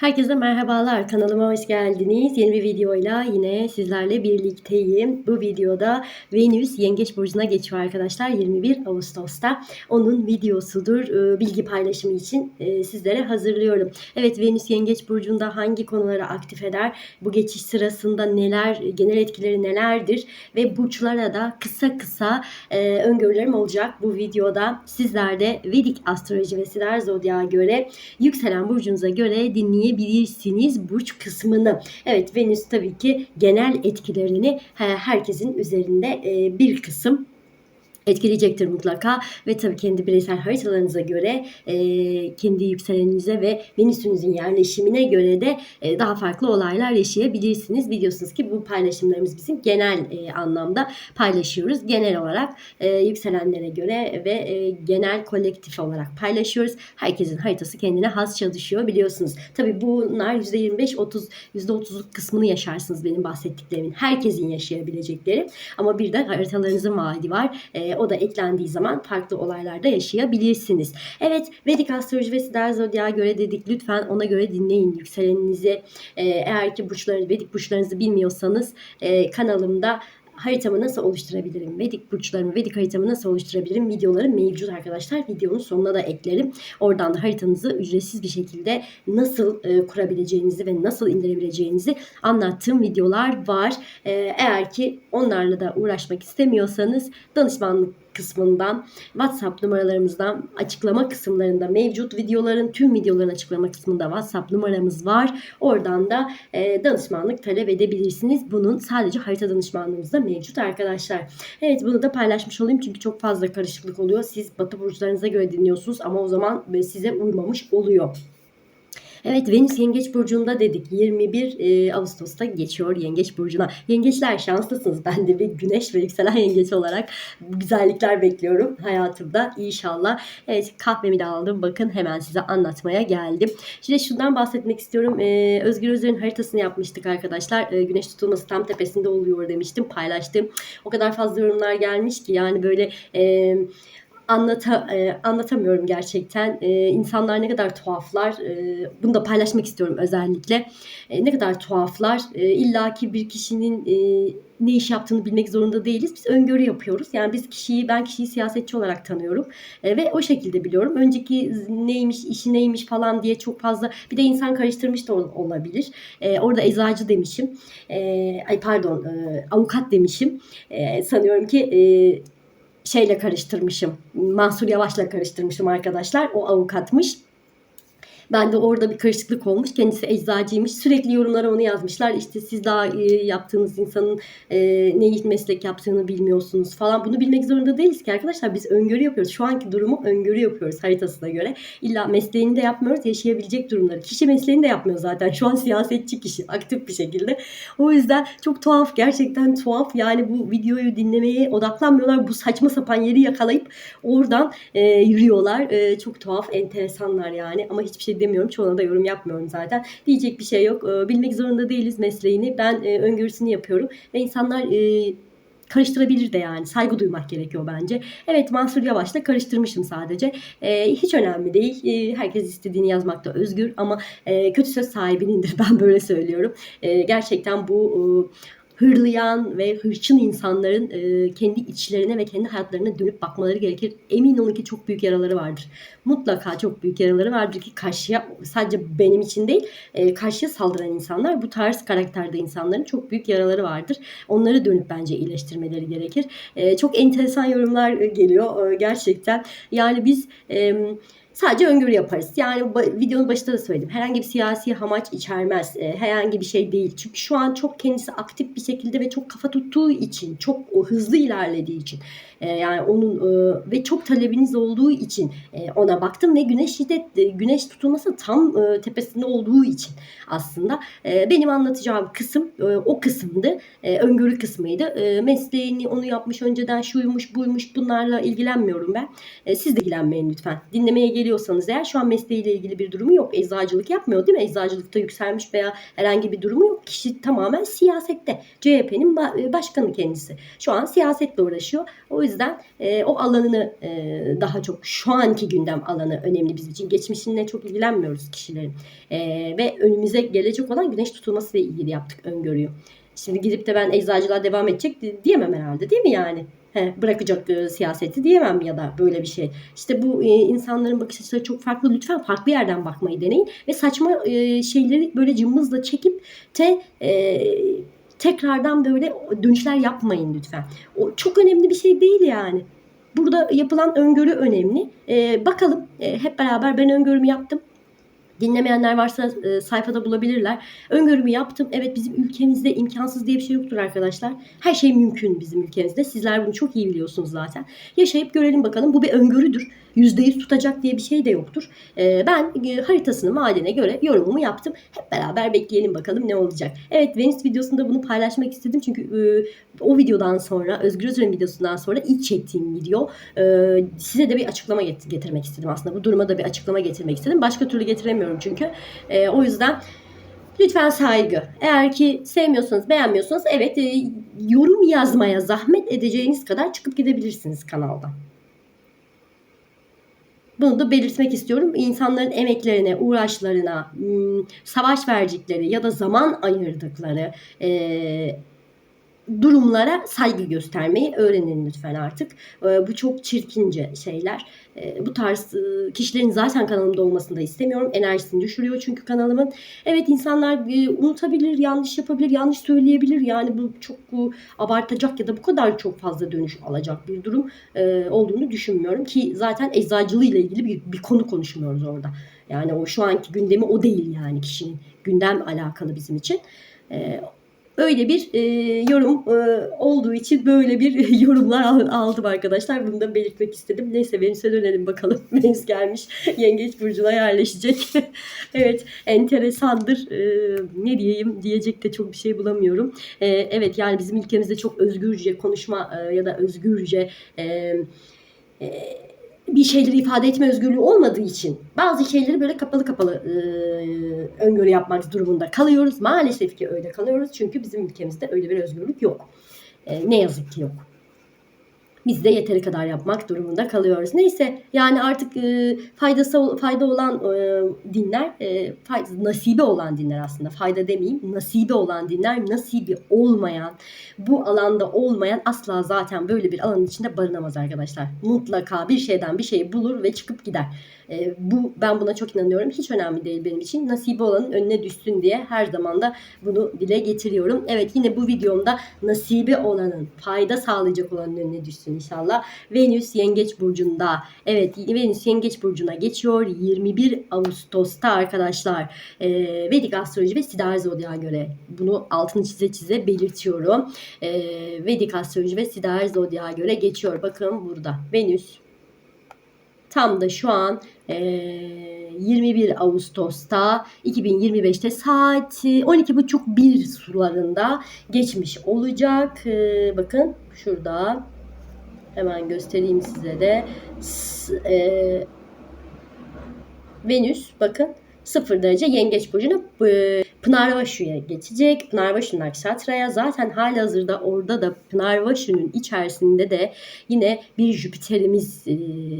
Herkese merhabalar. Kanalıma hoş geldiniz. Yeni bir videoyla yine sizlerle birlikteyim. Bu videoda Venüs Yengeç Burcu'na geçiyor arkadaşlar 21 Ağustos'ta. Onun videosudur. Ee, Bilgi paylaşımı için e, sizlere hazırlıyorum. Evet Venüs Yengeç Burcu'nda hangi konuları aktif eder? Bu geçiş sırasında neler, genel etkileri nelerdir? Ve burçlara da kısa kısa e, öngörülerim olacak bu videoda. Sizler de Vedik astroloji ve Sider Zodya'ya göre yükselen burcunuza göre dinleyebilirsiniz burç kısmını. Evet Venüs tabii ki genel etkilerini he, herkesin üzerinde e, bir kısım etkileyecektir mutlaka ve tabii kendi bireysel haritalarınıza göre e, kendi yükseleninize ve Venüs'ünüzün yerleşimine göre de e, daha farklı olaylar yaşayabilirsiniz. Biliyorsunuz ki bu paylaşımlarımız bizim genel e, anlamda paylaşıyoruz. Genel olarak e, yükselenlere göre ve e, genel kolektif olarak paylaşıyoruz. Herkesin haritası kendine has çalışıyor biliyorsunuz. Tabii bunlar %25-30 %30'luk kısmını yaşarsınız benim bahsettiklerimin. Herkesin yaşayabilecekleri ama bir de haritalarınızın vaadi var. E, o da eklendiği zaman farklı olaylarda yaşayabilirsiniz. Evet Vedik astroloji ve Sider Zodya'ya göre dedik. Lütfen ona göre dinleyin yükseleninizi. Ee, eğer ki burçlarınızı, Vedik burçlarınızı bilmiyorsanız e, kanalımda haritamı nasıl oluşturabilirim? Vedik burçlarımı, Vedik haritamı nasıl oluşturabilirim? Videoları mevcut arkadaşlar. Videonun sonuna da eklerim. Oradan da haritanızı ücretsiz bir şekilde nasıl e, kurabileceğinizi ve nasıl indirebileceğinizi anlattığım videolar var. E, eğer ki onlarla da uğraşmak istemiyorsanız danışmanlık kısmından WhatsApp numaralarımızdan açıklama kısımlarında mevcut videoların tüm videoların açıklama kısmında WhatsApp numaramız var. Oradan da e, danışmanlık talep edebilirsiniz. Bunun sadece harita danışmanlığımızda mevcut arkadaşlar. Evet bunu da paylaşmış olayım çünkü çok fazla karışıklık oluyor. Siz batı burçlarınıza göre dinliyorsunuz ama o zaman size uymamış oluyor. Evet Venüs Yengeç Burcu'nda dedik. 21 e, Ağustos'ta geçiyor Yengeç Burcu'na. Yengeçler şanslısınız. Ben de bir güneş ve yükselen yengeç olarak güzellikler bekliyorum hayatımda inşallah. Evet kahvemi de aldım. Bakın hemen size anlatmaya geldim. Şimdi şundan bahsetmek istiyorum. Ee, Özgür Özer'in haritasını yapmıştık arkadaşlar. Ee, güneş tutulması tam tepesinde oluyor demiştim. Paylaştım. O kadar fazla yorumlar gelmiş ki yani böyle... E, anlata, e, anlatamıyorum gerçekten. E, insanlar ne kadar tuhaflar. E, bunu da paylaşmak istiyorum özellikle. E, ne kadar tuhaflar. E, İlla ki bir kişinin e, ne iş yaptığını bilmek zorunda değiliz. Biz öngörü yapıyoruz. Yani biz kişiyi, ben kişiyi siyasetçi olarak tanıyorum. E, ve o şekilde biliyorum. Önceki neymiş, işi neymiş falan diye çok fazla bir de insan karıştırmış da olabilir. E, orada eczacı demişim. E, ay pardon, e, avukat demişim. E, sanıyorum ki e, şeyle karıştırmışım. Mansur Yavaş'la karıştırmışım arkadaşlar. O avukatmış. Ben de orada bir karışıklık olmuş. Kendisi eczacıymış. Sürekli yorumlara onu yazmışlar. İşte siz daha e, yaptığınız insanın e, ne meslek yaptığını bilmiyorsunuz falan. Bunu bilmek zorunda değiliz ki arkadaşlar. Biz öngörü yapıyoruz. Şu anki durumu öngörü yapıyoruz haritasına göre. İlla mesleğini de yapmıyoruz. Yaşayabilecek durumları. Kişi mesleğini de yapmıyor zaten. Şu an siyasetçi kişi. Aktif bir şekilde. O yüzden çok tuhaf. Gerçekten tuhaf. Yani bu videoyu dinlemeye odaklanmıyorlar. Bu saçma sapan yeri yakalayıp oradan e, yürüyorlar. E, çok tuhaf. Enteresanlar yani. Ama hiçbir şey demiyorum. Çoğuna da yorum yapmıyorum zaten. Diyecek bir şey yok. E, bilmek zorunda değiliz mesleğini. Ben e, öngörüsünü yapıyorum. Ve insanlar e, karıştırabilir de yani. Saygı duymak gerekiyor bence. Evet Mansur Yavaş'la karıştırmışım sadece. E, hiç önemli değil. E, herkes istediğini yazmakta özgür ama kötü söz sahibinindir ben böyle söylüyorum. Gerçekten bu hırlayan ve hırçın insanların e, kendi içlerine ve kendi hayatlarına dönüp bakmaları gerekir. Emin olun ki çok büyük yaraları vardır. Mutlaka çok büyük yaraları vardır ki karşıya sadece benim için değil e, karşıya saldıran insanlar bu tarz karakterde insanların çok büyük yaraları vardır. Onları dönüp bence iyileştirmeleri gerekir. E, çok enteresan yorumlar geliyor e, gerçekten. Yani biz... E, Sadece öngörü yaparız. Yani videonun başında da söyledim. Herhangi bir siyasi amaç içermez. E, herhangi bir şey değil. Çünkü şu an çok kendisi aktif bir şekilde ve çok kafa tuttuğu için, çok hızlı ilerlediği için e, yani onun e, ve çok talebiniz olduğu için e, ona baktım ve güneş şiddet e, güneş tutulması tam tepesinde olduğu için aslında benim anlatacağım kısım o kısımdı. Öngörü kısmıydı. Mesleğini onu yapmış önceden şuymuş buymuş bunlarla ilgilenmiyorum ben. Siz de ilgilenmeyin lütfen. Dinlemeye geliyorsanız eğer şu an mesleğiyle ilgili bir durumu yok. Eczacılık yapmıyor değil mi? Eczacılıkta yükselmiş veya herhangi bir durumu yok. Kişi tamamen siyasette. CHP'nin başkanı kendisi. Şu an siyasetle uğraşıyor. O yüzden yüzden e, o alanını e, daha çok şu anki gündem alanı önemli bizim için. Geçmişinle çok ilgilenmiyoruz kişilerin. E, ve önümüze gelecek olan güneş tutulması ile ilgili yaptık öngörüyü. Şimdi gidip de ben eczacılığa devam edecek di- diyemem herhalde değil mi yani? He, bırakacak e, siyaseti diyemem ya da böyle bir şey. İşte bu e, insanların bakış açıları çok farklı. Lütfen farklı yerden bakmayı deneyin ve saçma e, şeyleri böyle cımbızla çekip te e, tekrardan böyle dönüşler yapmayın lütfen. O çok önemli bir şey değil yani. Burada yapılan öngörü önemli. E, bakalım e, hep beraber ben öngörümü yaptım. Dinlemeyenler varsa e, sayfada bulabilirler. Öngörümü yaptım. Evet bizim ülkemizde imkansız diye bir şey yoktur arkadaşlar. Her şey mümkün bizim ülkemizde. Sizler bunu çok iyi biliyorsunuz zaten. Yaşayıp görelim bakalım. Bu bir öngörüdür. %100 tutacak diye bir şey de yoktur. E, ben e, haritasını madene göre yorumumu yaptım. Hep beraber bekleyelim bakalım ne olacak. Evet Venüs videosunda bunu paylaşmak istedim. Çünkü e, o videodan sonra Özgür Özür'ün videosundan sonra ilk çektiğim video e, size de bir açıklama get- getirmek istedim aslında. Bu duruma da bir açıklama getirmek istedim. Başka türlü getiremiyorum çünkü. E, o yüzden lütfen saygı. Eğer ki sevmiyorsanız, beğenmiyorsanız evet e, yorum yazmaya zahmet edeceğiniz kadar çıkıp gidebilirsiniz kanaldan. Bunu da belirtmek istiyorum. İnsanların emeklerine, uğraşlarına, savaş verdikleri ya da zaman ayırdıkları e, durumlara saygı göstermeyi öğrenin lütfen artık. E, bu çok çirkince şeyler. E, bu tarz e, kişilerin zaten kanalımda olmasını da istemiyorum. Enerjisini düşürüyor çünkü kanalımın. Evet insanlar e, unutabilir, yanlış yapabilir, yanlış söyleyebilir. Yani bu çok bu, abartacak ya da bu kadar çok fazla dönüş alacak bir durum e, olduğunu düşünmüyorum. Ki zaten eczacılığı ile ilgili bir, bir konu konuşmuyoruz orada. Yani o şu anki gündemi o değil yani kişinin gündem alakalı bizim için. E, Öyle bir e, yorum e, olduğu için böyle bir yorumlar al- aldım arkadaşlar. Bunu da belirtmek istedim. Neyse Venüs'e dönelim bakalım. Venüs gelmiş. Yengeç Burcu'na yerleşecek. evet enteresandır. E, ne diyeyim diyecek de çok bir şey bulamıyorum. E, evet yani bizim ülkemizde çok özgürce konuşma e, ya da özgürce e, e, bir şeyleri ifade etme özgürlüğü olmadığı için bazı şeyleri böyle kapalı kapalı e, öngörü yapmak durumunda kalıyoruz. Maalesef ki öyle kalıyoruz çünkü bizim ülkemizde öyle bir özgürlük yok. E, ne yazık ki yok. Biz de yeteri kadar yapmak durumunda kalıyoruz. Neyse yani artık e, faydası fayda olan e, dinler, e, fayda, nasibi olan dinler aslında. Fayda demeyeyim, nasibi olan dinler, nasibi olmayan, bu alanda olmayan asla zaten böyle bir alanın içinde barınamaz arkadaşlar. Mutlaka bir şeyden bir şey bulur ve çıkıp gider. E, bu ben buna çok inanıyorum. Hiç önemli değil benim için. Nasibi olanın önüne düşsün diye her zaman da bunu dile getiriyorum. Evet yine bu videomda nasibi olanın, fayda sağlayacak olanın önüne düşsün inşallah. Venüs Yengeç burcunda. Evet Venüs Yengeç burcuna geçiyor 21 Ağustos'ta arkadaşlar. E, Vedik astroloji ve Siddhar Zodya'ya göre bunu altını çize çize belirtiyorum. E, Vedik astroloji ve Siddhar Zodya'ya göre geçiyor. Bakın burada Venüs tam da şu an 21 Ağustos'ta 2025'te saat 12.30-1 sularında geçmiş olacak. Bakın şurada hemen göstereyim size de. Venüs bakın 0 derece yengeç burcuna Pınarvaşu'ya geçecek. Pınarvaşu Nakşatra'ya zaten hali hazırda orada da Pınarvaşu'nun içerisinde de yine bir Jüpiter'imiz e,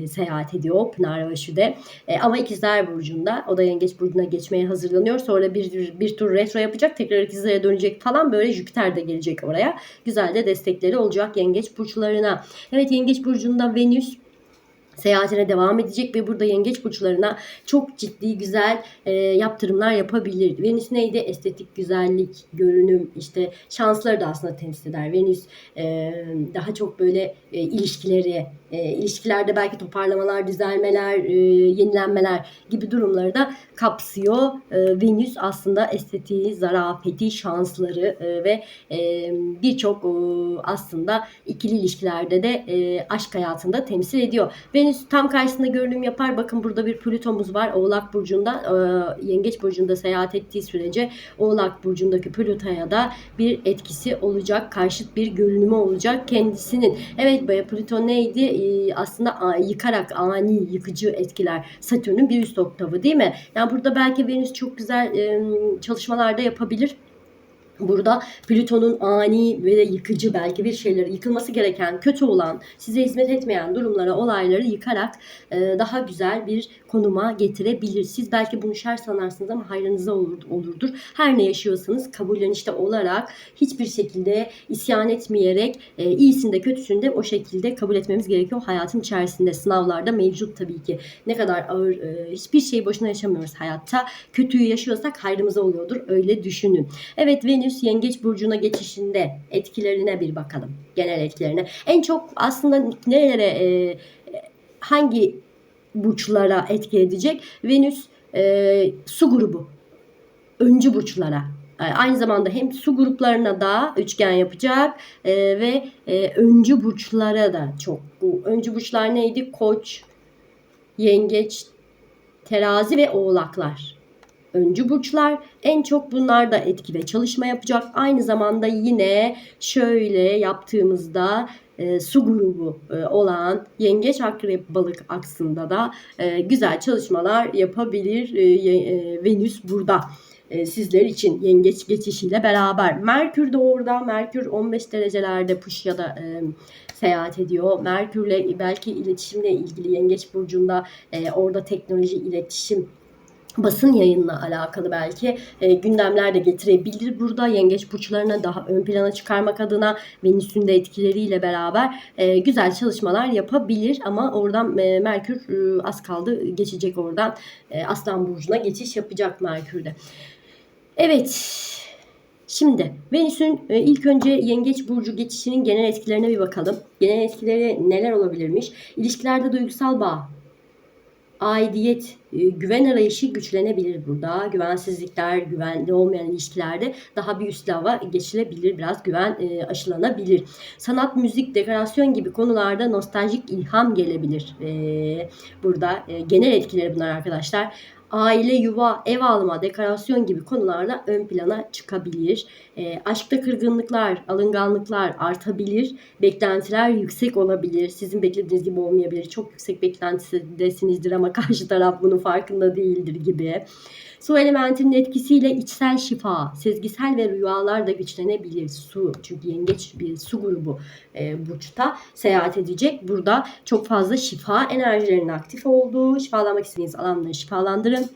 seyahat ediyor Pınarvaşu'da. E, ama İkizler Burcu'nda o da Yengeç Burcu'na geçmeye hazırlanıyor. Sonra bir, bir, bir tur retro yapacak. Tekrar İkizler'e dönecek falan böyle Jüpiter de gelecek oraya. Güzel de destekleri olacak Yengeç Burçlarına. Evet Yengeç Burcu'nda Venüs seyahatine devam edecek ve burada yengeç burçlarına çok ciddi güzel e, yaptırımlar yapabilir. Venüs neydi? Estetik, güzellik, görünüm, işte şansları da aslında temsil eder. Venüs e, daha çok böyle e, ilişkileri, e, ilişkilerde belki toparlamalar, düzelmeler, e, yenilenmeler gibi durumları da kapsıyor. E, Venüs aslında estetiği, zarafeti, şansları e, ve e, birçok e, aslında ikili ilişkilerde de e, aşk hayatında temsil ediyor. Venüs tam karşısında görünüm yapar. Bakın burada bir Plütomuz var. Oğlak Burcu'nda, e, Yengeç Burcu'nda seyahat ettiği sürece Oğlak Burcu'ndaki Plüto'ya da bir etkisi olacak. Karşıt bir görünümü olacak kendisinin. Evet be, Plüto neydi? E, aslında a, yıkarak ani, yıkıcı etkiler. Satürn'ün bir üst oktavı değil mi? Yani burada belki Venüs çok güzel e, çalışmalarda yapabilir. Burada Plüton'un ani ve yıkıcı belki bir şeyleri yıkılması gereken, kötü olan, size hizmet etmeyen durumlara, olayları yıkarak e, daha güzel bir konuma getirebilir. Siz belki bunu şer sanarsınız ama hayrınıza olur, olurdur. Her ne yaşıyorsanız kabullenişte olarak hiçbir şekilde isyan etmeyerek e, iyisini de kötüsünü de o şekilde kabul etmemiz gerekiyor. Hayatın içerisinde sınavlarda mevcut tabii ki. Ne kadar ağır e, hiçbir şeyi boşuna yaşamıyoruz hayatta. Kötüyü yaşıyorsak hayrımıza oluyordur. Öyle düşünün. Evet Venüs Yengeç burcuna geçişinde etkilerine bir bakalım. Genel etkilerine. En çok aslında nerelere e, hangi burçlara etki edecek? Venüs e, su grubu. Öncü burçlara. E, Aynı zamanda hem su gruplarına da üçgen yapacak e, ve e, öncü burçlara da çok. Bu öncü burçlar neydi? Koç, yengeç, terazi ve oğlaklar. Öncü burçlar en çok bunlar da etki ve çalışma yapacak. Aynı zamanda yine şöyle yaptığımızda e, su grubu e, olan yengeç akrep balık aksında da e, güzel çalışmalar yapabilir e, e, Venüs burada e, sizler için yengeç geçişiyle beraber. Merkür de orada. Merkür 15 derecelerde Puşya'da e, seyahat ediyor. Merkürle belki iletişimle ilgili yengeç burcunda e, orada teknoloji, iletişim basın yayınla alakalı belki e, gündemler de getirebilir burada yengeç burçlarına daha ön plana çıkarmak adına Venüs'ün de etkileriyle beraber e, güzel çalışmalar yapabilir ama oradan e, Merkür e, az kaldı geçecek oradan e, Aslan burcuna geçiş yapacak Merkür'de. Evet. Şimdi Venüs'ün e, ilk önce Yengeç burcu geçişinin genel etkilerine bir bakalım. Genel etkileri neler olabilirmiş? İlişkilerde duygusal bağ, aidiyet, e, güven arayışı güçlenebilir burada. Güvensizlikler, güvenli olmayan ilişkilerde daha bir üst lava geçilebilir. Biraz güven e, aşılanabilir. Sanat, müzik, dekorasyon gibi konularda nostaljik ilham gelebilir. E, burada genel etkileri bunlar arkadaşlar. Aile, yuva, ev alma, dekorasyon gibi konularda ön plana çıkabilir. E, aşkta kırgınlıklar, alınganlıklar artabilir. Beklentiler yüksek olabilir. Sizin beklediğiniz gibi olmayabilir. Çok yüksek beklentidesinizdir ama karşı taraf bunun farkında değildir gibi. Su elementinin etkisiyle içsel şifa, sezgisel ve rüyalar da güçlenebilir. Su çünkü yengeç bir su grubu e, burçta seyahat edecek. Burada çok fazla şifa enerjilerinin aktif olduğu, şifalanmak istediğiniz alanları şifalandırın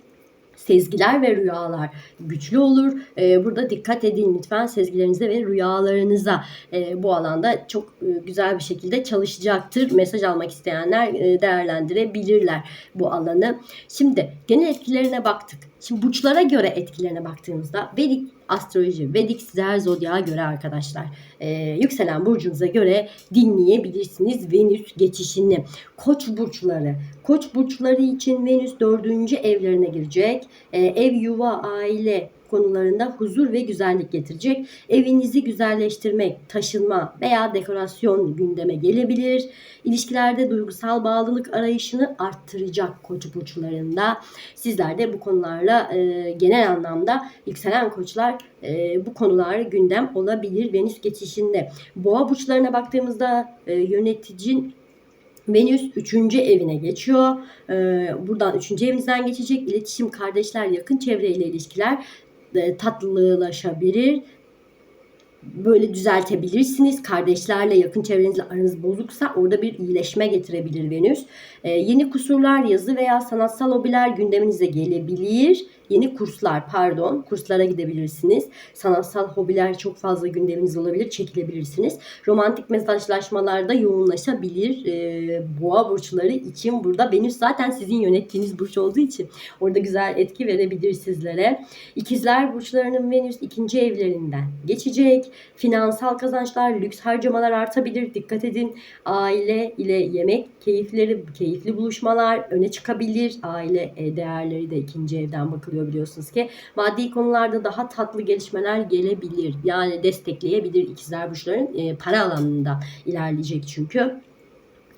sezgiler ve rüyalar güçlü olur. Ee, burada dikkat edin lütfen sezgilerinize ve rüyalarınıza. Ee, bu alanda çok e, güzel bir şekilde çalışacaktır. Mesaj almak isteyenler e, değerlendirebilirler bu alanı. Şimdi genel etkilerine baktık. Şimdi burçlara göre etkilerine baktığımızda Vedik astroloji, Vedik zer zodyağa göre arkadaşlar. Ee, yükselen burcunuza göre dinleyebilirsiniz Venüs geçişini. Koç burçları. Koç burçları için Venüs dördüncü evlerine girecek. Ee, ev, yuva, aile konularında huzur ve güzellik getirecek. Evinizi güzelleştirmek, taşınma veya dekorasyon gündeme gelebilir. İlişkilerde duygusal bağlılık arayışını arttıracak koç burçlarında. Sizler de bu konularla e, genel anlamda yükselen koçlar e, bu konular gündem olabilir Venüs geçişinde. Boğa burçlarına baktığımızda e, yöneticin Venüs 3. evine geçiyor. Ee, buradan 3. evinizden geçecek. İletişim, kardeşler, yakın çevreyle ilişkiler tatlılılaşabilir. Böyle düzeltebilirsiniz. Kardeşlerle, yakın çevrenizle aranız bozuksa orada bir iyileşme getirebilir Venüs. Ee, yeni kusurlar, yazı veya sanatsal hobiler gündeminize gelebilir. Yeni kurslar, pardon, kurslara gidebilirsiniz. Sanatsal hobiler çok fazla gündeminiz olabilir, çekilebilirsiniz. Romantik mesajlaşmalarda yoğunlaşabilir. Ee, boğa burçları için burada Venüs zaten sizin yönettiğiniz burç olduğu için orada güzel etki verebilir sizlere. İkizler burçlarının Venüs ikinci evlerinden geçecek. Finansal kazançlar, lüks harcamalar artabilir. Dikkat edin. Aile ile yemek keyifleri, keyifli buluşmalar öne çıkabilir. Aile e, değerleri de ikinci evden bakılıyor biliyorsunuz ki. Maddi konularda daha tatlı gelişmeler gelebilir. Yani destekleyebilir ikizler burçların e, para alanında ilerleyecek çünkü.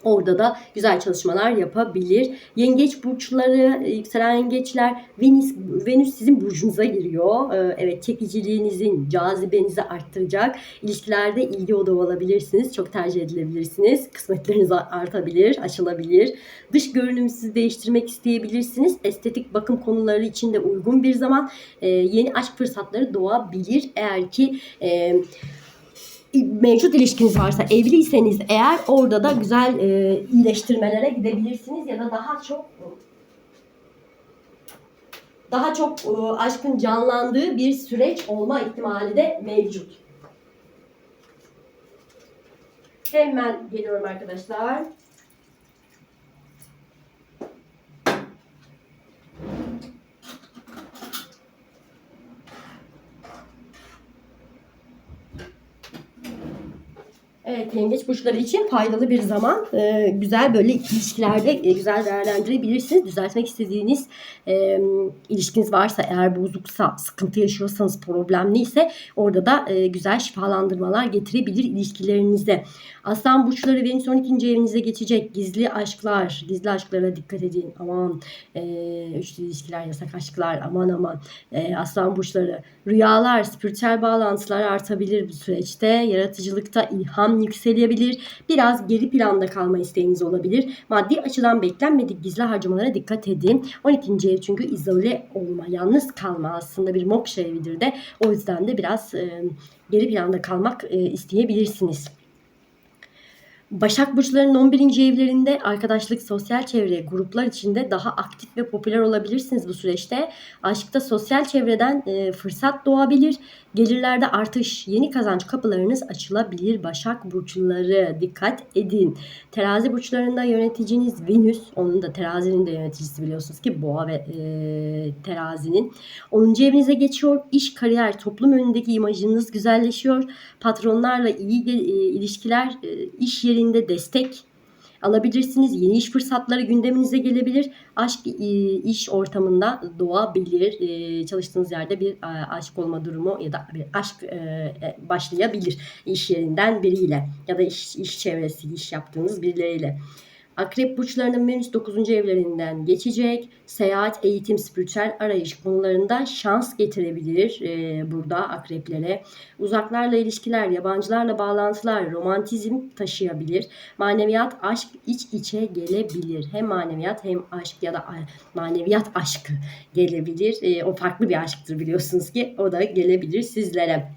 Orada da güzel çalışmalar yapabilir. Yengeç burçları, yükselen yengeçler, Venüs, Venüs sizin burcunuza giriyor. Ee, Evet çekiciliğinizin cazibenizi arttıracak. İlişkilerde ilgi odağı olabilirsiniz. Çok tercih edilebilirsiniz. Kısmetleriniz artabilir, açılabilir. Dış görünümünüzü değiştirmek isteyebilirsiniz. Estetik bakım konuları için de uygun bir zaman. Ee, Yeni aşk fırsatları doğabilir. Eğer ki e, mevcut ilişkiniz varsa evliyseniz eğer orada da güzel e, iyileştirmelere gidebilirsiniz ya da daha çok daha çok e, aşkın canlandığı bir süreç olma ihtimali de mevcut. Hemen geliyorum arkadaşlar. Evet, yengeç burçları için faydalı bir zaman. Ee, güzel böyle ilişkilerde e, güzel değerlendirebilirsiniz. Düzeltmek istediğiniz e, ilişkiniz varsa, eğer bozuksa, sıkıntı yaşıyorsanız, problemliyse orada da e, güzel şifalandırmalar getirebilir ilişkilerinize. Aslan burçları Venüs 12. evinize geçecek. Gizli aşklar, gizli aşklara dikkat edin. Aman e, üçlü ilişkiler, yasak aşklar, aman aman. E, aslan burçları, rüyalar, spiritüel bağlantılar artabilir bu süreçte. Yaratıcılıkta ilham yükselebilir. Biraz geri planda kalma isteğiniz olabilir. Maddi açıdan beklenmedik gizli harcamalara dikkat edin. 12. ev çünkü izole olma, yalnız kalma aslında bir mokşa evidir de. O yüzden de biraz e, geri planda kalmak e, isteyebilirsiniz. Başak Burçları'nın 11. evlerinde arkadaşlık, sosyal çevre, gruplar içinde daha aktif ve popüler olabilirsiniz bu süreçte. Aşkta sosyal çevreden e, fırsat doğabilir. Gelirlerde artış, yeni kazanç kapılarınız açılabilir. Başak Burçları dikkat edin. Terazi Burçlarında yöneticiniz Venüs. Onun da terazinin de yöneticisi biliyorsunuz ki boğa ve e, terazinin. 10. evinize geçiyor. İş, kariyer, toplum önündeki imajınız güzelleşiyor. Patronlarla iyi e, ilişkiler, e, iş yeri yerinde destek alabilirsiniz. Yeni iş fırsatları gündeminize gelebilir. Aşk e, iş ortamında doğabilir. E, çalıştığınız yerde bir e, aşk olma durumu ya da bir aşk başlayabilir iş yerinden biriyle ya da iş, iş çevresi, iş yaptığınız birileriyle. Akrep burçlarının Venüs 9. evlerinden geçecek. Seyahat, eğitim, spiritüel arayış konularında şans getirebilir e, burada akreplere. Uzaklarla ilişkiler, yabancılarla bağlantılar, romantizm taşıyabilir. Maneviyat, aşk iç içe gelebilir. Hem maneviyat hem aşk ya da maneviyat aşkı gelebilir. E, o farklı bir aşktır biliyorsunuz ki. O da gelebilir sizlere.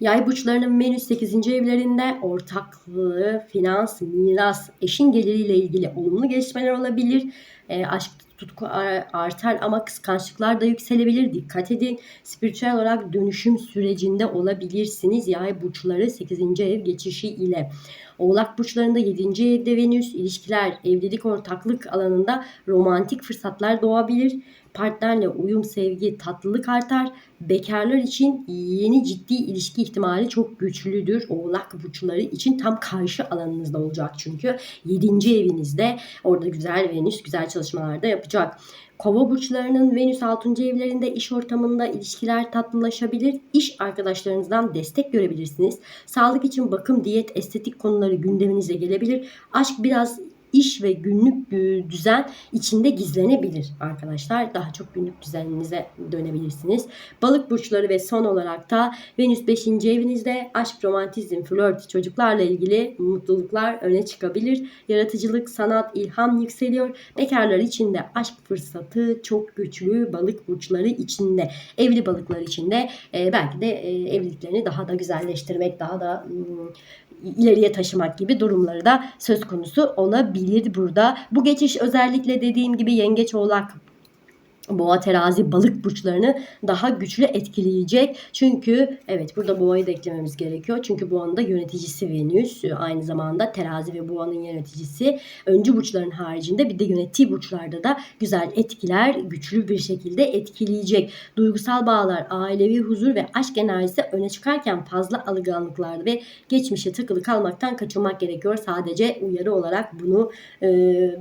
Yay burçlarının Venüs 8. evlerinde ortaklığı, finans, miras, eşin geliriyle ilgili olumlu gelişmeler olabilir. E, aşk tutku artar ama kıskançlıklar da yükselebilir. Dikkat edin. Spiritüel olarak dönüşüm sürecinde olabilirsiniz. Yay burçları 8. ev geçişi ile. Oğlak burçlarında 7. evde Venüs, ilişkiler, evlilik, ortaklık alanında romantik fırsatlar doğabilir. Partnerle uyum, sevgi, tatlılık artar. Bekarlar için yeni ciddi ilişki ihtimali çok güçlüdür. Oğlak burçları için tam karşı alanınızda olacak çünkü. 7. evinizde orada güzel Venüs güzel çalışmalar da yapacak. Kova burçlarının Venüs 6. evlerinde iş ortamında ilişkiler tatlılaşabilir. İş arkadaşlarınızdan destek görebilirsiniz. Sağlık için bakım, diyet, estetik konuları gündeminize gelebilir. Aşk biraz iş ve günlük düzen içinde gizlenebilir arkadaşlar. Daha çok günlük düzeninize dönebilirsiniz. Balık burçları ve son olarak da Venüs 5. evinizde aşk, romantizm, flört, çocuklarla ilgili mutluluklar öne çıkabilir. Yaratıcılık, sanat, ilham yükseliyor. Bekarlar için de aşk fırsatı çok güçlü balık burçları içinde. Evli balıklar içinde e, belki de e, evliliklerini daha da güzelleştirmek, daha da ım, ileriye taşımak gibi durumları da söz konusu olabilir burada. Bu geçiş özellikle dediğim gibi yengeç oğlak boğa terazi balık burçlarını daha güçlü etkileyecek. Çünkü evet burada boğayı da eklememiz gerekiyor. Çünkü boğanın da yöneticisi Venüs. Aynı zamanda terazi ve boğanın yöneticisi. Öncü burçların haricinde bir de yönettiği burçlarda da güzel etkiler güçlü bir şekilde etkileyecek. Duygusal bağlar, ailevi huzur ve aşk enerjisi öne çıkarken fazla alışkanlıklar ve geçmişe takılı kalmaktan kaçınmak gerekiyor. Sadece uyarı olarak bunu e,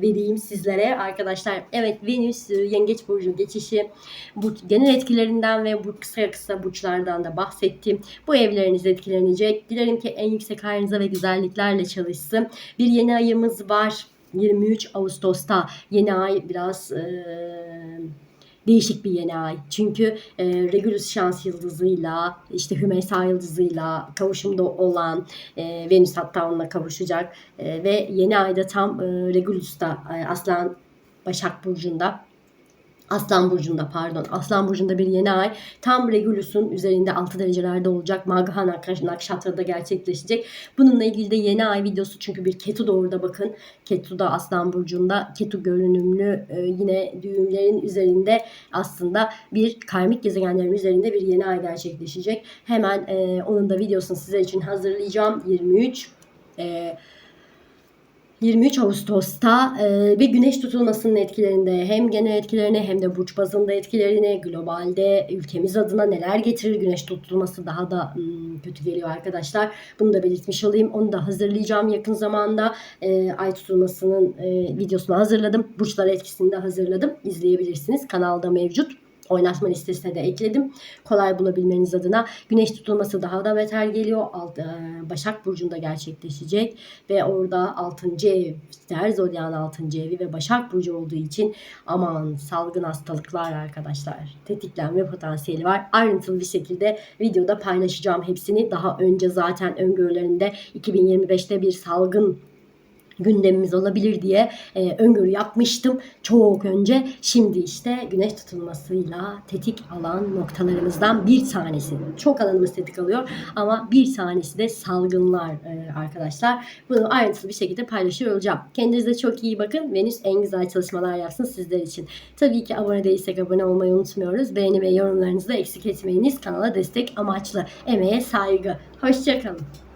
vereyim sizlere arkadaşlar. Evet Venüs e, yengeç burcu geçişi, bu genel etkilerinden ve bu kısa kısa burçlardan da bahsettim. Bu evleriniz etkilenecek. Dilerim ki en yüksek hayrınıza ve güzelliklerle çalışsın. Bir yeni ayımız var. 23 Ağustos'ta yeni ay biraz eee, değişik bir yeni ay. Çünkü e, Regulus şans yıldızıyla, işte Hümeysa yıldızıyla kavuşumda olan e, Venüs hatta onunla kavuşacak E, ve yeni ayda tam e, Regulus'ta e, Aslan Başak Burcu'nda Aslan Burcu'nda pardon. Aslan Burcu'nda bir yeni ay. Tam Regulus'un üzerinde 6 derecelerde olacak. Magha Nak- Nakşatra'da gerçekleşecek. Bununla ilgili de yeni ay videosu çünkü bir Ketu da orada bakın. Ketu da Aslan Burcu'nda. Ketu görünümlü e, yine düğümlerin üzerinde aslında bir karmik gezegenlerin üzerinde bir yeni ay gerçekleşecek. Hemen e, onun da videosunu sizler için hazırlayacağım. 23 e, 23 Ağustos'ta e, ve güneş tutulmasının etkilerinde hem genel etkilerini hem de burç bazında etkilerini globalde ülkemiz adına neler getirir güneş tutulması daha da hmm, kötü geliyor arkadaşlar. Bunu da belirtmiş olayım. Onu da hazırlayacağım yakın zamanda. E, ay tutulmasının e, videosunu hazırladım. Burçlar etkisini de hazırladım. İzleyebilirsiniz. Kanalda mevcut oynatma listesine de ekledim. Kolay bulabilmeniz adına. Güneş tutulması daha da beter geliyor. Alt, e, Başak Burcu'nda gerçekleşecek. Ve orada 6. ev, her zodyan 6. evi ve Başak Burcu olduğu için aman salgın hastalıklar arkadaşlar. Tetiklenme potansiyeli var. Ayrıntılı bir şekilde videoda paylaşacağım hepsini. Daha önce zaten öngörülerinde 2025'te bir salgın gündemimiz olabilir diye e, öngörü yapmıştım çok önce. Şimdi işte güneş tutulmasıyla tetik alan noktalarımızdan bir tanesi. Çok alanımız tetik alıyor ama bir tanesi de salgınlar e, arkadaşlar. Bunu ayrıntılı bir şekilde paylaşıyor olacağım. Kendinize çok iyi bakın. Venüs en güzel çalışmalar yapsın sizler için. Tabii ki abone değilsek abone olmayı unutmuyoruz. Beğeni ve yorumlarınızı da eksik etmeyiniz. Kanala destek amaçlı. Emeğe saygı. Hoşçakalın.